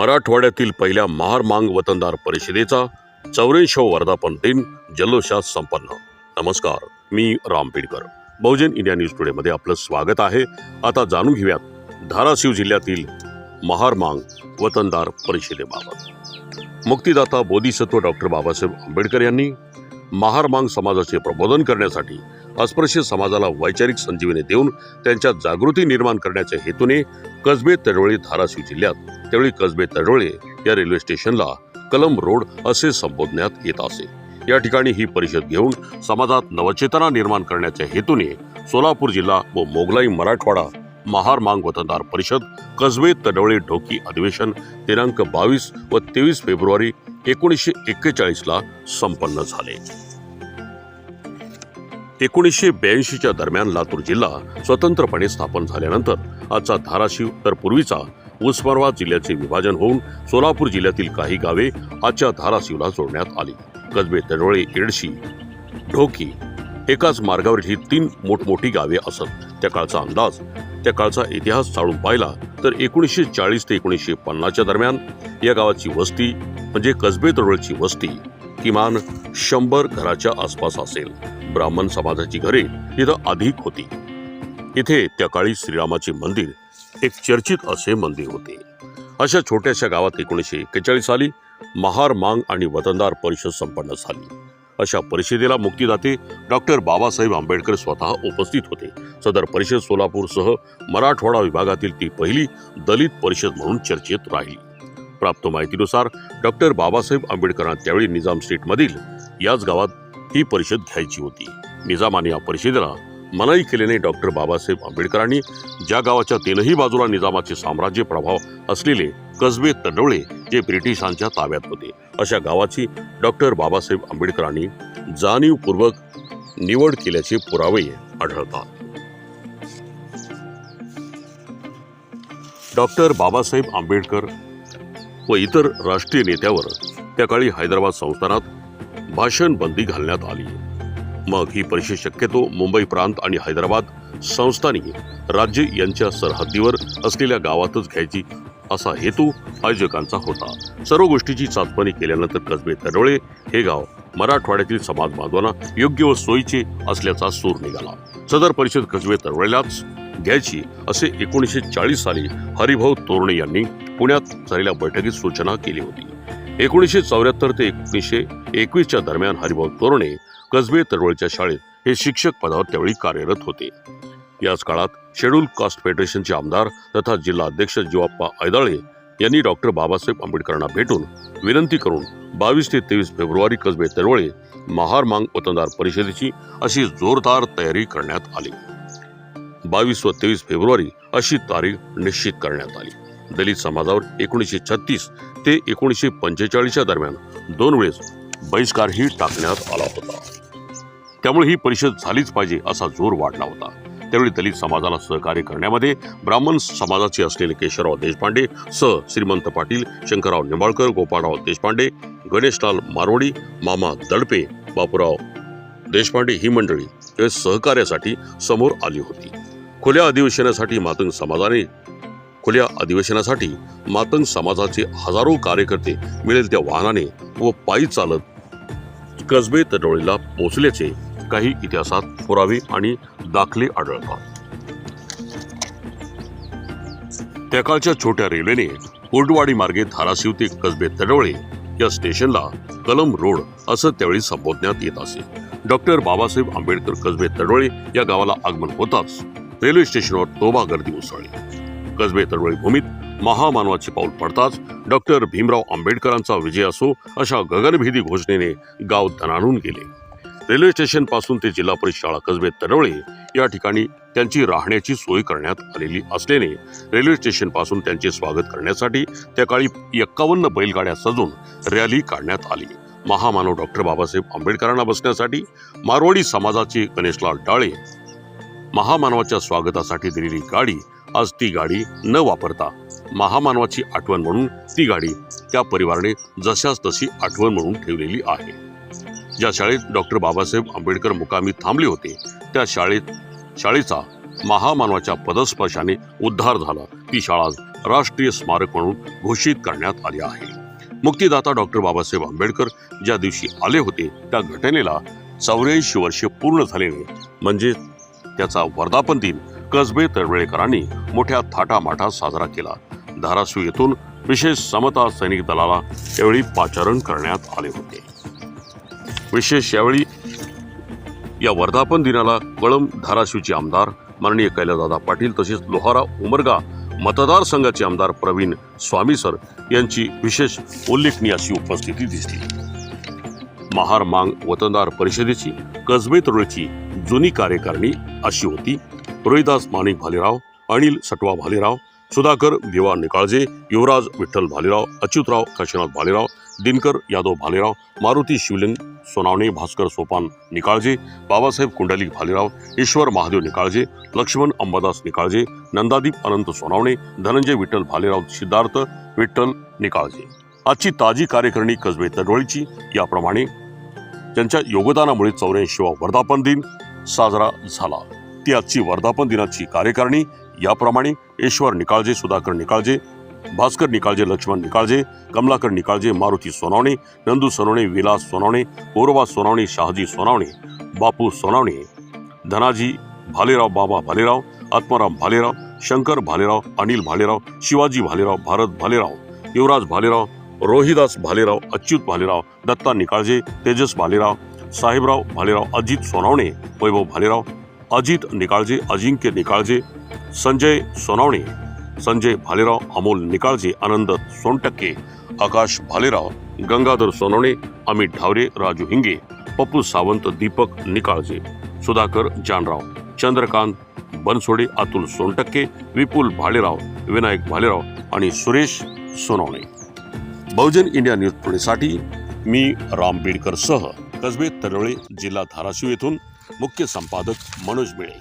मराठवाड्यातील पहिल्या महार मांग वतनदार परिषदेचा चौऱ्याऐंशी वर्धापन दिन जल्लोषात संपन्न. नमस्कार मी राम पेडकर. बहुजन इंडिया न्यूज टुडेमध्ये आपलं स्वागत आहे. आता जाणून घेऊयात धाराशिव जिल्ह्यातील महार मांग वतनदार परिषदेबाबत. मुक्तिदाता बोधिसत्व डॉक्टर बाबासाहेब आंबेडकर यांनी महारमांग समाजाचे प्रबोधन करण्यासाठी अस्पृश्य समाजाला वैचारिक संजीवनी देऊन त्यांच्यात जागृती निर्माण करण्याच्या हेतूने कसबे तडोळे धाराशिव जिल्ह्यात त्यावेळी कसबे तडोळे या रेल्वे स्टेशनला कलम रोड असे संबोधण्यात येत असे. या ठिकाणी ही परिषद घेऊन समाजात नवचेतना निर्माण करण्याच्या हेतूने सोलापूर जिल्हा व मोगलाई मराठवाडा महार मांग वतनदार परिषद कसबे तडवळे ढोकी अधिवेशन दिनांक बावीस व तेवीस फेब्रुवारी एकोणीसशे एक्केचाळीसला संपन्न झाले. एकोणीसशे ब्याऐंशीच्या दरम्यान लातूर जिल्हा स्वतंत्रपणे स्थापन झाल्यानंतर आजचा धाराशिव तर पूर्वीचा उस्मानाबाद जिल्ह्याचे विभाजन होऊन सोलापूर जिल्ह्यातील काही गावे आजच्या धाराशिवला जोडण्यात आली. कसबे तडवळे येडशी ढोकी एकाच मार्गावर ही तीन मोठमोठी गावे असत. त्या काळचा अंदाज त्या काळचा इतिहास चाळून पाहिला तर एकोणीसशे चाळीस ते एकोणीसशे पन्नासच्या दरम्यान या गावाची वस्ती म्हणजे कसबे वस्ती किमान शंभर घराच्या आसपास असेल. ब्राह्मण समाजाची घरे इथं अधिक होती. इथे त्या काळी श्रीरामाचे मंदिर एक चर्चित असे मंदिर होते. अशा छोट्याशा गावात एकोणीसशे एक्केचाळीस साली महार मांग आणि वतनदार परिषद संपन्न झाली. अशा परिषदेला मुक्तीदाते डॉक्टर बाबासाहेब आंबेडकर स्वतः उपस्थित होते. सदर परिषद सोलापूरसह मराठवाडा विभागातील ती पहिली दलित परिषद म्हणून चर्चेत राहिली. प्राप्त माहितीनुसार डॉक्टर बाबासाहेब आंबेडकरांना त्यावेळी निजाम स्ट्रीटमधील याच गावात ही परिषद घ्यायची होती. निजामाने या परिषदेला मनाई केल्याने डॉक्टर बाबासाहेब आंबेडकरांनी ज्या गावाच्या तीनही बाजूला निजामाचे साम्राज्य प्रभाव असलेले कसबे तडवळे जे ब्रिटिशांच्या ताब्यात होते अशा गावाची डॉक्टर बाबासाहेब आंबेडकरांनी जाणीवपूर्वक निवड केल्याचे पुरावे आढळतात. डॉक्टर बाबासाहेब आंबेडकर व इतर राष्ट्रीय नेत्यावर त्या काळी हैदराबाद संस्थानात भाषण बंदी घालण्यात आली. मग ही परिषद शक्यतो मुंबई प्रांत आणि हैदराबाद संस्थानी राज्य यांच्या सरहद्दीवर असलेल्या गावातच घ्यायची असा हेतू आयोजकांचा होता. सर्व गोष्टीची चाचपणी केल्यानंतर कसबे तडोळे हे गाव मराठवाड्यातील समाज बांधवांना योग्य व सोयीचे असल्याचा सूर निघाला. सदर परिषद कसबे तडोळ्यालाच घ्यायची असे एकोणीसशे चाळीस साली हरिभाऊ तोरणे यांनी पुण्यात झालेल्या बैठकीत सूचना केली होती. एकोणीसशे चौऱ्याहत्तर ते एकोणीसशे एकवीसच्या दरम्यान हरिभाऊ तोरणे कसबे तडवळच्या शाळेत हे शिक्षक पदावर त्यावेळी कार्यरत होते. याच काळात शेड्यूल कास्ट फेडरेशनचे आमदार तथा जिल्हा अध्यक्ष जीवाप्पा ऐदाळे यांनी डॉक्टर बाबासाहेब आंबेडकरांना भेटून विनंती करून बावीस ते तेवीस फेब्रुवारी कसबे तळवळे महार मांग वतनदार परिषदेची अशी जोरदार तयारी करण्यात आली. बावीस व तेवीस फेब्रुवारी अशी तारीख निश्चित करण्यात आली. दलित समाजावर एकोणीसशे छत्तीस ते एकोणीसशे पंचेचाळीसच्या दरम्यान दोन वेळेस बहिष्कारही टाकण्यात आला होता. त्यामुळे ही परिषद झालीच पाहिजे असा जोर वाढला होता. त्यावेळी दलित समाजाला सहकार्य करण्यामध्ये ब्राह्मण समाजाचे असलेले केशवराव देशपांडे स. श्रीमंत पाटील शंकरराव निंबाळकर गोपाळराव देशपांडे गणेशलाल मारोडी मामा दडपे बापूराव देशपांडे ही मंडळी सहकार्यासाठी समोर आली होती. खुल्या अधिवेशनासाठी मातंग समाजाने खुल्या अधिवेशनासाठी मातंग समाजाचे हजारो कार्यकर्ते मिळेल त्या वाहनाने व पायी चालत कसबे तडोळीला पोहोचल्याचे काही इतिहासात पुरावे आणि दाखले आढळतात. त्या काळच्या छोट्या रेल्वेने कोर्डवाडी मार्गे धाराशिव ते कसबे तडवळे या स्टेशनला कलम रोड असं त्यावेळी संबोधण्यात येत असे. डॉक्टर बाबासाहेब आंबेडकर कसबे तडवळे या गावाला आगमन होताच रेल्वे स्टेशनवर तोबा गर्दी उसळली कसबे तडवळी भूमीत महामानवाचे पाऊल पडताच डॉक्टर भीमराव आंबेडकरांचा विजय असो अशा गगनभेदी घोषणेने गाव धनानून गेले. रेल्वे स्टेशनपासून ते जिल्हा परिषद शाळा कसबे तडवळे या ठिकाणी त्यांची राहण्याची सोय करण्यात आलेली असल्याने रेल्वे स्टेशनपासून त्यांचे स्वागत करण्यासाठी त्या काळी एक्कावन्न बैलगाड्या सजून रॅली काढण्यात आली. महामानव डॉक्टर बाबासाहेब आंबेडकरांना बसण्यासाठी मारवाडी समाजाचे गणेशलाल डाळे महामानवाच्या स्वागतासाठी दिलेली गाडी आज ती गाडी न वापरता महामानवाची आठवण म्हणून ती गाडी त्या परिवाराने जशाच तशी आठवण म्हणून ठेवलेली आहे. ज्या शाळेत डॉक्टर बाबासाहेब आंबेडकर मुकामी थांबले होते त्या शाळेत शाळेचा महामानवाच्या पदस्पर्शाने उद्धार झाला. ती शाळा राष्ट्रीय स्मारक म्हणून घोषित करण्यात आली आहे. मुक्तीदाता डॉक्टर बाबासाहेब आंबेडकर ज्या दिवशी आले होते त्या घटनेला चौऱ्याऐंशी वर्षे पूर्ण झालेले म्हणजे त्याचा वर्धापन दिन कसबे तळवळेकरांनी मोठ्या थाटामाटात साजरा केला. धाराशिव येथून विशेष समता सैनिक दलाला यावेळी पाचारण करण्यात आले होते. विशेष यावेळी या वर्धापन दिनाला कळंब धाराशिवचे आमदार माननीय कैलासदादा पाटील तसेच लोहारा उमरगा मतदारसंघाचे आमदार प्रवीण स्वामी सर यांची विशेष उल्लेखनीय अशी उपस्थिती दिसली. महार मांग वतनदार परिषदेची कसबे तरुळची जुनी कार्यकारिणी अशी होती. रोहिदास माणिक भालेराव अनिल सटवा भालेराव सुधाकर दिवा निकाळजे युवराज विठ्ठल भालेराव अच्युतराव काशीनाथ भालेराव दिनकर यादव भालेराव मारुती शिवलिंग सोनावणे भास्कर सोपान निकाळजे बाबासाहेब कुंडलिक भालेराव ईश्वर महादेव निकाळजे लक्ष्मण अंबादास निकाळजे नंदादीप अनंत सोनावणे धनंजय विठ्ठल भालेराव सिद्धार्थ विठ्ठल निकाळजे. आजची ताजी कार्यकारिणी कसबे तडवळीची याप्रमाणे त्यांच्या योगदानामुळे चौऱ्याऐंशीवा वर्धापन दिन साजरा झाला. ती आजची वर्धापन दिनाची कार्यकारिणी याप्रमाणे ईश्वर निकाळजे सुधाकर निकाळजे भास्कर निकाळजे लक्ष्मण निकाळजे कमलाकर निकाळजे मारुती सोनावणे नंदू सोनवणे विलास सोनावणे पौरवा सोनावणे शहाजी सोनावणे बापू सोनावणे धनाजी भालेराव बाबा भालेराव आत्माराम भालेराव शंकर भालेराव अनिल भालेराव शिवाजी भालेराव भारत भालेराव युवराज भालेराव रोहिदास भालेराव अच्युत भालेराव दत्ता निकाळजे तेजस भालेराव साहेबराव भालेराव अजित सोनावणे वैभव भालेराव अजित निकाळजे अजिंक्य निकाळजे संजय सोनावणे संजय भालेराव अमोल निकाळजे आनंद सोनटक्के आकाश भालेराव गंगाधर सोनवणे अमित ढावरे राजू हिंगे पप्पू सावंत दीपक निकाळजे सुधाकर जानराव चंद्रकांत बनसोडे अतुल सोनटक्के विपुल भालेराव विनायक भालेराव आणि सुरेश सोनवणे. बहुजन इंडिया न्यूज पुणेसाठी मी राम बीडकर सह कसबे तडवळे जिल्हा धाराशिव येथून मुख्य संपादक मनोज मिळे.